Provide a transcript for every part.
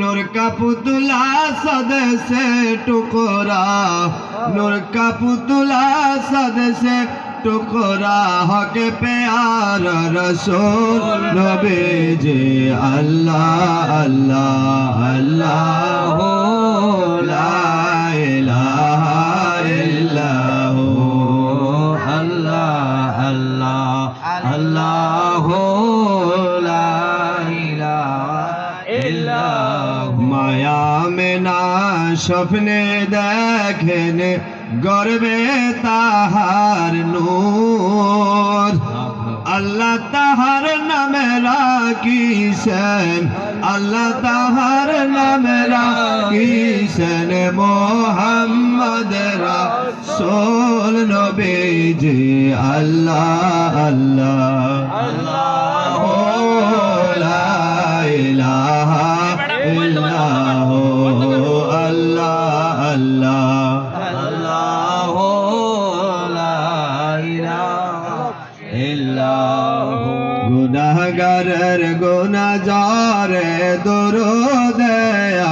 নরকা পুতুলা পুতলা সদসে টুকরা। নরকা পুতুলা পুতলা সদসে টুকরা। হকে পেয়ার রসুল নবে যে আল্লাহ আল্লাহ আল্লাহ। মায়া মেনা স্বপ্নে দেখেন, গর্বে তাহার নূর। আল্লাহ তাহার নামে রাখিছেন, আল্লাহ তাহার নামে রাখিছেন মোহাম্মদ রাসূল নবীজি। আল্লাহ আল্লাহ। আল্লাহ। আল্লাহ গুনাহগারের গুনাহ জরে দরুদ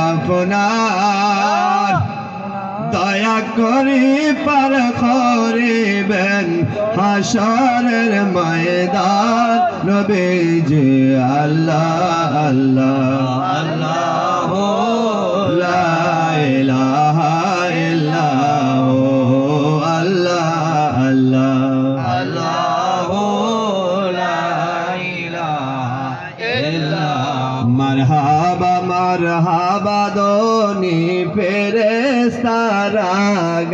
আপনার। দয়া করি পার করিবেন হাসরের ময়দান। নবীজি, আল্লাহ আল্লাহ। আল্লাহ ইলাহা ইল্লাল্লাহ আল্লাহ আল্লাহ। আল্লাহ লা ইলাহা ইল্লাল্লাহ মারহাবা মারহাবা দোনি ফেরেস্তারা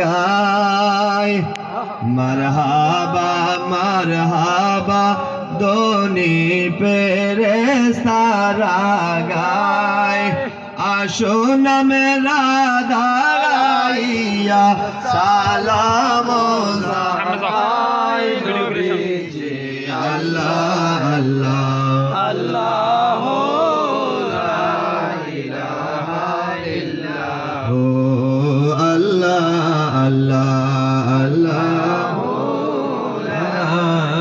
গায়। মারহাবা মারহাবা দোনি ফেরেস্তারা গায়। আসুন মেরা দাঁড়াইয়া সালাম আল্লাহ আল্লাহ। আল্লাহ আল্লাহ। আল্লাহ আল্লাহ।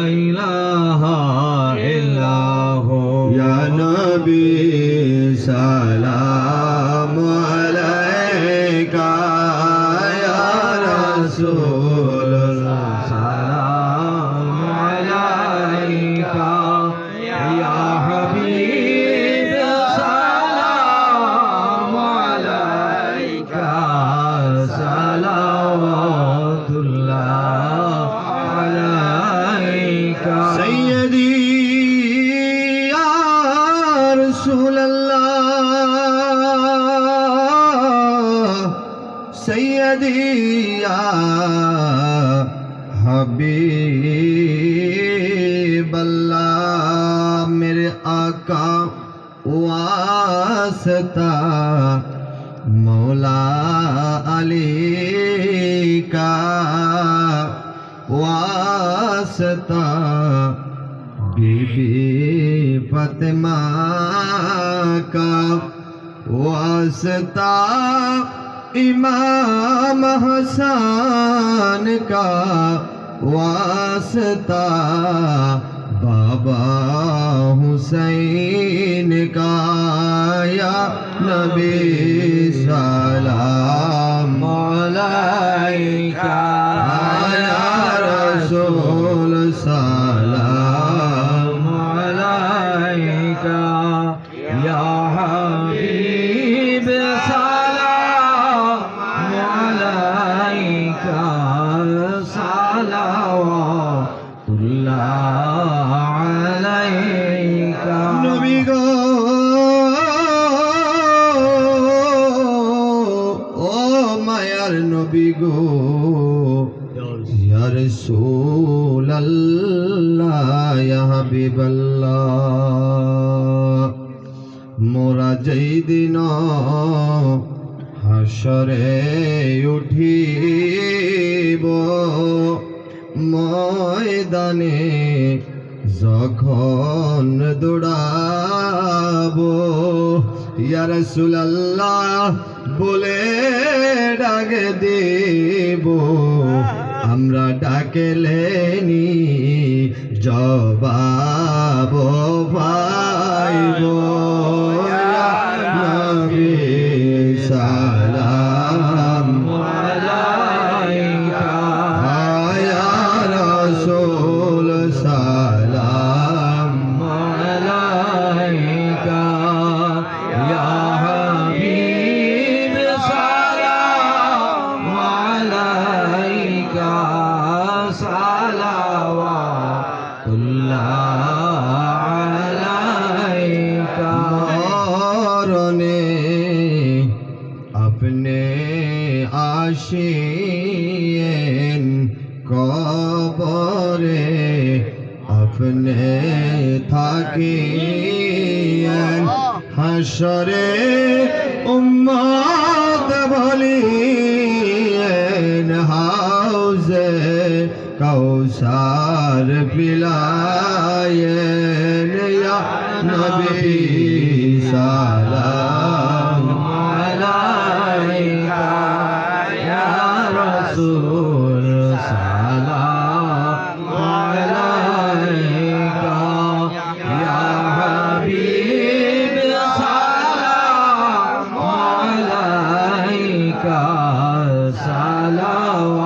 ইলাহা ইল্লাহ ইয়া নবী। ইয়া हबीब अल्लाह मेरे आका वास्ता मौला अली का वास्ता बीबी फतिमा का वास्ता इमाम हसन का वास्ता बाबा हुसैन का या नबी सलाम হাবিবাল্লাহ, মোরা যেই দিন হাসরে উঠিব, ময়দানে যখন দৌড়াবো, ইয়া রাসূলুল্লাহ বলে ডাকে দেব, আমরা ডাকেলেনি জবাব পাইব আপনি আসিয়েন কবরে আপনি থাকিয়েন হাসরে উম্মত বলিয়েন হাউজে কৌসার পিলায়েন নবী সালাম রাসূল সালাম আলাইকা ইয়া হাবিব সালাম আলাইকা সালাওয়াতুল্লাহ।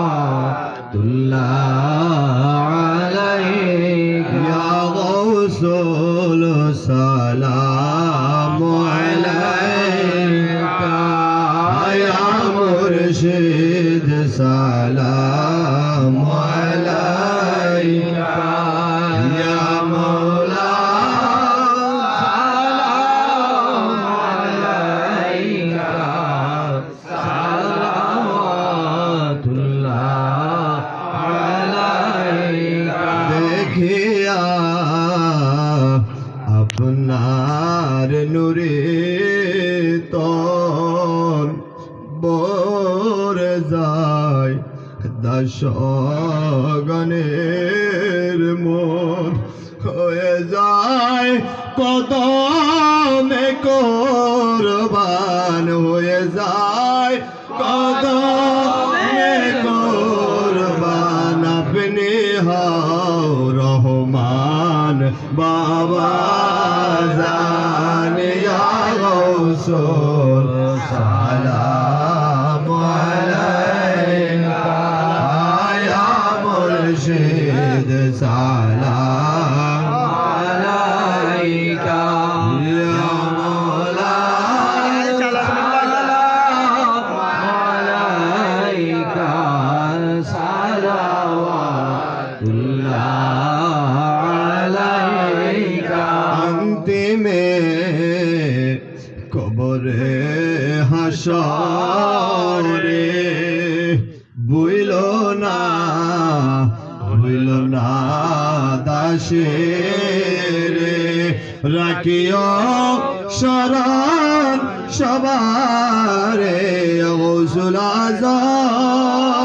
সালাম আলাইকা গণের মন হয়ে যায় কত মে কোরবান হয়ে যায়। কত মে কোরবান আপনি হও রহমান, বাবা জানিয়া গৌসল সালাম। সালাম আলাইকা। ইয়া মাওলা সালাম আলাইকা সালাওয়াতুল্লাহ আলাইকা। অন্তিমে কবরে হাসরে। দাসে রে রাখিও শরণ সবারে গৌসুল আজম